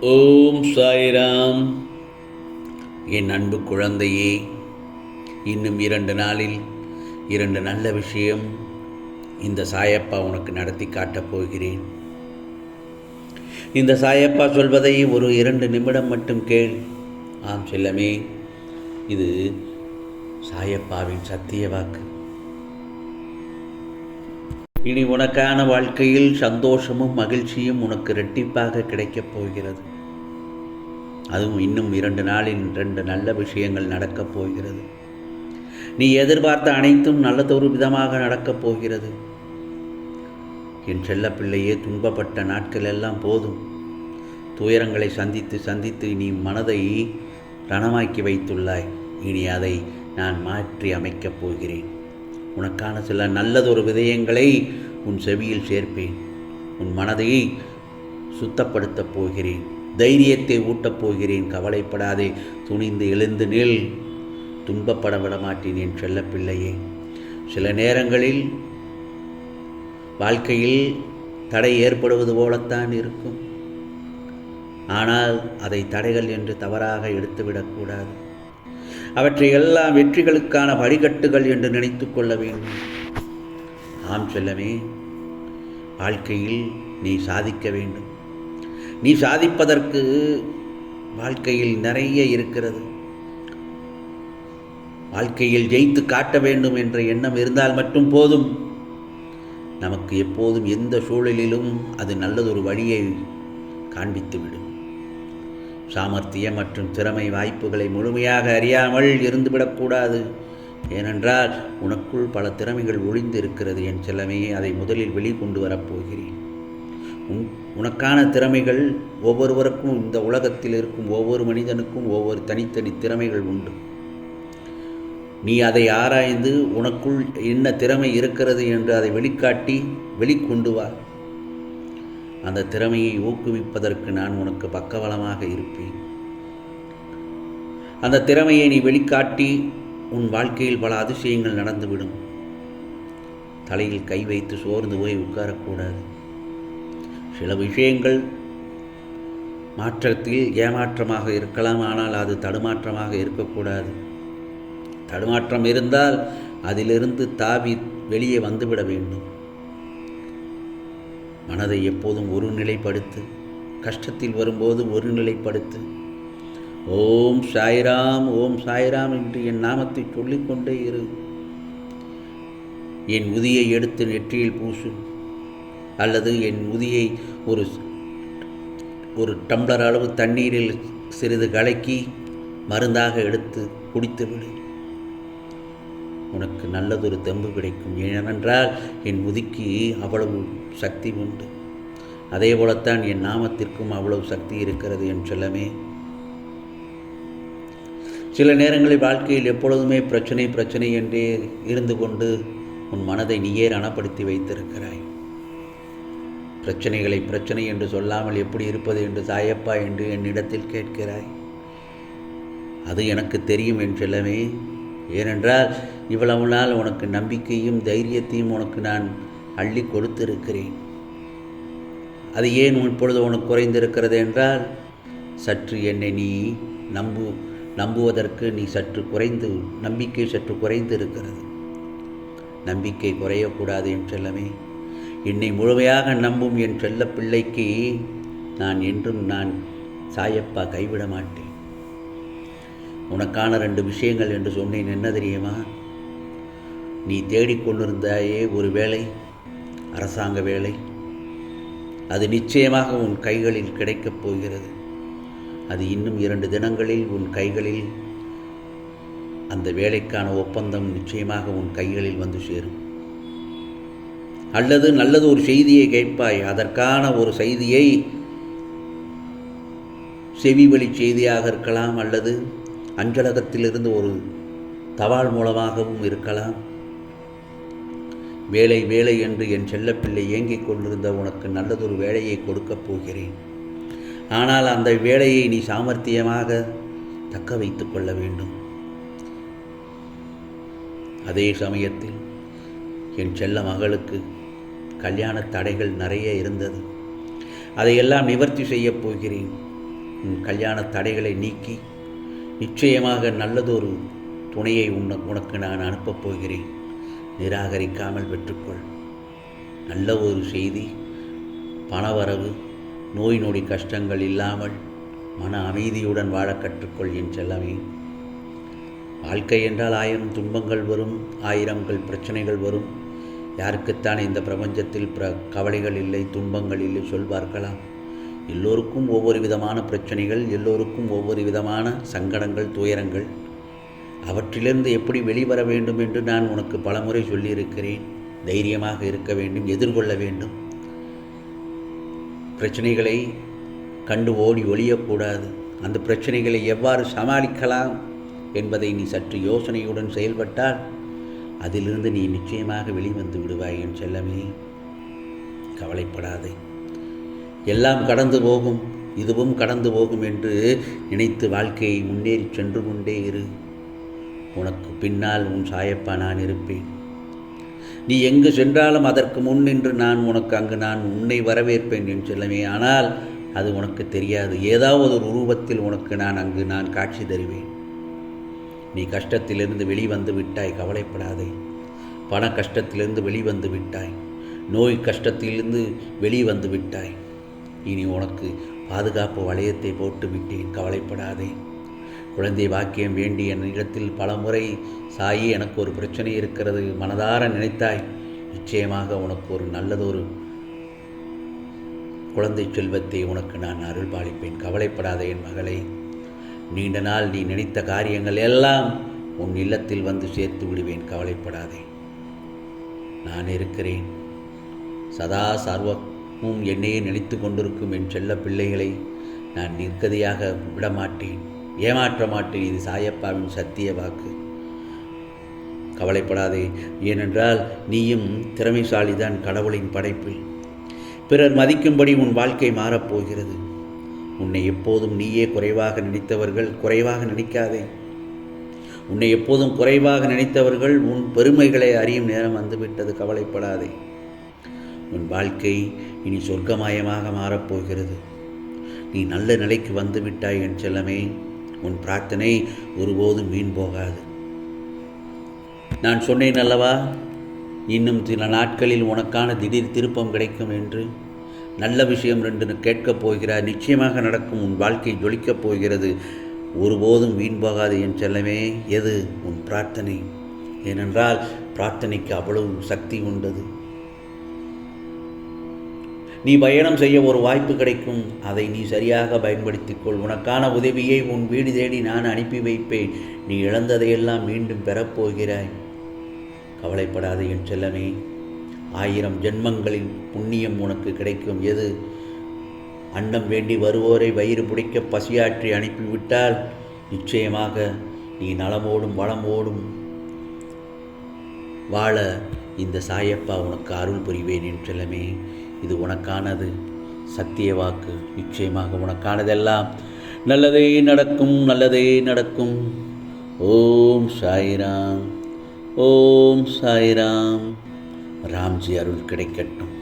ஓம் சாய்ராம். என் அன்பு குழந்தையே இன்னும் இரண்டு நாளில் இரண்டு நல்ல விஷயம் இந்த சாயப்பா உனக்கு நடத்தி காட்டப் போகிறேன். இந்த சாயப்பா சொல்வதை ஒரு இரண்டு நிமிடம் மட்டும் கேள். ஆம் செல்லமே இது சாயப்பாவின் சத்திய வாக்கு. இனி உனக்கான வாழ்க்கையில் சந்தோஷமும் மகிழ்ச்சியும் உனக்கு ரெட்டிப்பாக கிடைக்கப் போகிறது. அதுவும் இன்னும் இரண்டு நாளில் ரெண்டு நல்ல விஷயங்கள் நடக்கப் போகிறது. நீ எதிர்பார்த்த அனைத்தும் நல்லதொரு விதமாக நடக்கப் போகிறது. என் செல்லப்பிள்ளையே துன்பப்பட்ட நாட்கள் எல்லாம் போதும். துயரங்களை சந்தித்து சந்தித்து நீ மனதை ரணமாக்கி வைத்துள்ளாய். இனி அதை நான் மாற்றி அமைக்கப் போகிறேன். உனக்கான சில நல்லதொரு விதயங்களை உன் செவியில் சேர்ப்பேன். உன் மனதை சுத்தப்படுத்தப் போகிறேன். தைரியத்தை ஊட்டப் போகிறேன். கவலைப்படாதே. துணிந்து எழுந்து நில். துன்பப்பட விடமாட்டேன் என் செல்லப்பிள்ளையே. சில நேரங்களில் வாழ்க்கையில் தடை ஏற்படுவது போலத்தான் இருக்கும். ஆனால் அதை தடைகள் என்று தவறாக எடுத்துவிடக்கூடாது அவற்றை எல்லாம் வெற்றிகளுக்கான வழிகட்டுகள் என்று நினைத்து கொள்ள வேண்டும். ஆம் செல்லமே வாழ்க்கையில் நீ சாதிக்க வேண்டும். நீ சாதிப்பதற்கு வாழ்க்கையில் நிறைய இருக்கிறது. வாழ்க்கையில் ஜெயித்து காட்ட வேண்டும் என்ற எண்ணம் இருந்தால் மட்டும் போதும். நமக்கு எப்போதும் எந்த சூழலிலும் அது நல்லதொரு வழியை காண்பித்துவிடும். சாமர்த்தியம் மற்றும் திறமை வாய்ப்புகளை முழுமையாக அறியாமல் இருந்துவிடக்கூடாது. ஏனென்றால் உனக்குள் பல திறமைகள் ஒளிந்து இருக்கிறது என் செல்லமே அதை முதலில் வெளிக்கொண்டு வரப்போகிறேன். உன் உனக்கான திறமைகள் ஒவ்வொருவருக்கும் இந்த உலகத்தில் இருக்கும் ஒவ்வொரு மனிதனுக்கும் ஒவ்வொரு தனித்தனி திறமைகள் உண்டு. நீ அதை ஆராய்ந்து உனக்குள் என்ன திறமை இருக்கிறது என்று அதை வெளிக்காட்டி வெளிக்கொண்டு வா. அந்த திறமையை ஊக்குவிப்பதற்கு நான் உனக்கு பக்கவளமாக இருப்பேன். அந்த திறமையை நீ வெளிக்காட்டி உன் வாழ்க்கையில் பல அதிசயங்கள் நடந்துவிடும். தலையில் கை வைத்து சோர்ந்து போய் உட்காரக்கூடாது. சில விஷயங்கள் மாற்றத்தில் ஏமாற்றமாக இருக்கலாம் ஆனால் அது தடுமாற்றமாக இருக்கக்கூடாது. தடுமாற்றம் இருந்தால் அதிலிருந்து தாவி வெளியே வந்துவிட வேண்டும். மனதை எப்போதும் ஒருநிலைப்படுத்து கஷ்டத்தில் வரும்போது ஒருநிலைப்படுத்து ஓம் சாய்ராம் ஓம் சாய்ராம் என்று என் நாமத்தை சொல்லிக்கொண்டே இரு. என் உதியை எடுத்து நெற்றியில் பூசு. அல்லது என் உதியை ஒரு ஒரு டம்ளர் அளவு தண்ணீரில் சிறிது கலக்கி மருந்தாக எடுத்து குடித்துவிடு. உனக்கு நல்லதொரு தெம்பு கிடைக்கும். ஏனென்றால் என் முதுக்கு அவ்வளவு சக்தி உண்டு. அதே போலத்தான் என் நாமத்திற்கும் அவ்வளவு சக்தி இருக்கிறது என் செல்லமே. சில நேரங்களில் வாழ்க்கையில் எப்பொழுதுமே பிரச்சனை பிரச்சனை என்றே இருந்து கொண்டு உன் மனதை நீயே ரணப்படுத்தி வைத்திருக்கிறாய். பிரச்சனைகளை பிரச்சனை என்று சொல்லாமல் எப்படி இருப்பது என்று சாயப்பா என்று என்னிடத்தில் கேட்கிறாய். அது எனக்கு தெரியும் என் செல்லமே. ஏனென்றால் இவ்வளவு நாள் உனக்கு நம்பிக்கையும் தைரியத்தையும் உனக்கு நான் அள்ளி கொடுத்திருக்கிறேன். அது ஏன் இப்பொழுது உனக்கு குறைந்திருக்கிறது என்றால் சற்று என்னை நீ நம்பு நம்புவதற்கு நீ சற்று குறைந்து நம்பிக்கை சற்று குறைந்து இருக்கிறது நம்பிக்கை குறையக்கூடாது என் செல்லமே. என்னை முழுமையாக நம்பும் என் செல்ல பிள்ளைக்கு நான் என்றும் நான் சாயப்பா கைவிட மாட்டேன் உனக்கான ரெண்டு விஷயங்கள் என்று சொன்னேன். என்ன தெரியுமா? நீ தேடிக்கொண்டிருந்தாயே ஒரு வேலை அரசாங்க வேலை அது நிச்சயமாக உன் கைகளில் கிடைக்கப் போகிறது. அது இன்னும் இரண்டு தினங்களில் உன் கைகளில் அந்த வேலைக்கான ஒப்பந்தம் நிச்சயமாக உன் கைகளில் வந்து சேரும். அல்லது நல்லது ஒரு செய்தியை கேட்பாய். அதற்கான ஒரு செய்தியை செவி வழி செய்தியாக இருக்கலாம் அல்லது அஞ்சலகத்திலிருந்து ஒரு தபால் மூலமாகவும் இருக்கலாம். வேலை வேலை என்று என் செல்லப்பிள்ளை ஏங்கிக் கொண்டிருந்த உனக்கு நல்லதொரு வேலையை கொடுக்கப் போகிறேன். ஆனால் அந்த வேலையை நீ சாமர்த்தியமாக தக்க வைத்து கொள்ள வேண்டும். அதே சமயத்தில் என் செல்ல மகளுக்கு கல்யாண தடைகள் நிறைய இருந்தது. அதையெல்லாம் நிவர்த்தி செய்யப் போகிறேன். உன் கல்யாண தடைகளை நீக்கி நிச்சயமாக நல்லதொரு துணையை உன்ன உனக்கு நான் அனுப்பப் போகிறேன். நிராகரிக்காமல் பெற்றுக்கொள் நல்ல ஒரு செய்தி பணவரவு நோய் நொடி கஷ்டங்கள் இல்லாமல் மன அமைதியுடன் வாழ கற்றுக்கொள் என் செல்லமே. வாழ்க்கை என்றால் ஆயிரம் துன்பங்கள் வரும் ஆயிரங்கள் பிரச்சனைகள் வரும். யாருக்குத்தான் இந்த பிரபஞ்சத்தில் பிர கவலைகள் இல்லை துன்பங்கள் இல்லை சொல்வார்களாம் எல்லோருக்கும் ஒவ்வொரு விதமான பிரச்சனைகள் எல்லோருக்கும் ஒவ்வொரு விதமான சங்கடங்கள் துயரங்கள். அவற்றிலிருந்து எப்படி வெளிவர வேண்டும் என்று நான் உனக்கு பலமுறை சொல்லியிருக்கிறேன். தைரியமாக இருக்க வேண்டும் எதிர்கொள்ள வேண்டும். பிரச்சனைகளை கண்டு ஓடி ஒழியக்கூடாது அந்த பிரச்சனைகளை எவ்வாறு சமாளிக்கலாம் என்பதை நீ சற்று யோசனையுடன் செயல்பட்டால் அதிலிருந்து நீ நிச்சயமாக வெளிவந்து விடுவாய் என் செல்லமே. கவலைப்படாதே. எல்லாம் கடந்து போகும் இதுவும் கடந்து போகும் என்று நினைத்து வாழ்க்கையை முன்னேறி சென்று கொண்டே இரு. உனக்கு பின்னால் உன் சாயப்பா நான் இருப்பேன். நீ எங்கு சென்றாலும் அதற்கு முன் நின்று நான் உனக்கு அங்கு நான் உன்னை வரவேற்பேன் என் செல்லமே ஆனால் அது உனக்கு தெரியாது. ஏதாவது ஒரு உருவத்தில் உனக்கு நான் அங்கு நான் காட்சி தருவேன். நீ கஷ்டத்திலிருந்து வெளிவந்து விட்டாய் கவலைப்படாதே. பண கஷ்டத்திலிருந்து வெளிவந்து விட்டாய். நோய் கஷ்டத்திலிருந்து வெளிவந்து விட்டாய். இனி உனக்கு பாதுகாப்பு வளையத்தை போட்டு விட்டேன் கவலைப்படாதே. குழந்தை வாக்கியம் வேண்டி என் இடத்தில் பல முறை சாயி எனக்கு ஒரு பிரச்சனை இருக்கிறது மனதார நினைத்தாய். நிச்சயமாக உனக்கு ஒரு நல்லதொரு குழந்தை செல்வத்தை உனக்கு நான் அருள் பாலிப்பேன். கவலைப்படாத என் மகளை நீண்ட நாள் நீ நினைத்த காரியங்கள் எல்லாம் உன் இல்லத்தில் வந்து சேர்த்து விடுவேன். கவலைப்படாதே. நான் இருக்கிறேன். சதா சர்வமும் என்னையே நினைத்து கொண்டிருக்கும் என் செல்ல பிள்ளைகளை நான் நிற்கதையாக விடமாட்டேன். ஏமாற்ற மாட்டேன் இது சாயப்பாவின் சத்திய வாக்கு. கவலைப்படாதே ஏனென்றால் நீயும் திறமைசாலிதான் கடவுளின் படைப்பில். பிறர் மதிக்கும்படி உன் வாழ்க்கை மாறப்போகிறது உன்னை எப்போதும் நீயே குறைவாக நினைத்தவர்கள் குறைவாக நினைக்காதே. உன்னை எப்போதும் குறைவாக நினைத்தவர்கள் உன் பெருமைகளை அறியும் நேரம் வந்துவிட்டது கவலைப்படாதே. உன் வாழ்க்கை இனி சொர்க்கமயமாக மாறப்போகிறது நீ நல்ல நிலைக்கு வந்துவிட்டாய் என் செல்லமே. உன் பிரார்த்தனை ஒருபோதும் வீண் போகாது. நான் சொன்னேன் அல்லவா இன்னும் சில நாட்களில் உனக்கான திடீர் திருப்பம் கிடைக்கும் என்று. நல்ல விஷயம் ரெண்டு கேட்கப் போகிறார் நிச்சயமாக நடக்கும் உன் வாழ்க்கை ஜொலிக்கப் போகிறது. ஒருபோதும் வீண் போகாது என் செல்லமே எது உன் பிரார்த்தனை? ஏனென்றால் பிரார்த்தனைக்கு அவ்வளவு சக்தி உண்டது. நீ பயணம் செய்ய ஒரு வாய்ப்பு கிடைக்கும். அதை நீ சரியாக பயன்படுத்திக்கொள் உனக்கான உதவியை உன் வீடு தேடி நான் அனுப்பி வைப்பேன். நீ இழந்ததையெல்லாம் மீண்டும் பெறப்போகிறாய் கவலைப்படாத என் செல்லமே. ஆயிரம் ஜென்மங்களின் புண்ணியம் உனக்கு கிடைக்கும். எது? அன்னம் வேண்டி வருவோரை வயிறு பிடிக்க பசியாற்றி அனுப்பிவிட்டால் நிச்சயமாக நீ நலமோடும் வளமோடும் வாழ இந்த சாயப்பா உனக்கு அருள் புரிவேன் என் செல்லமே. இது உனக்கானது. சத்திய வாக்கு நிச்சயமாக உனக்கானதெல்லாம். நல்லதே நடக்கும் நல்லதே நடக்கும். ஓம் சாய்ராம் ஓம் சாய்ராம். ராம்ஜி அருள் கிடைக்கட்டும்.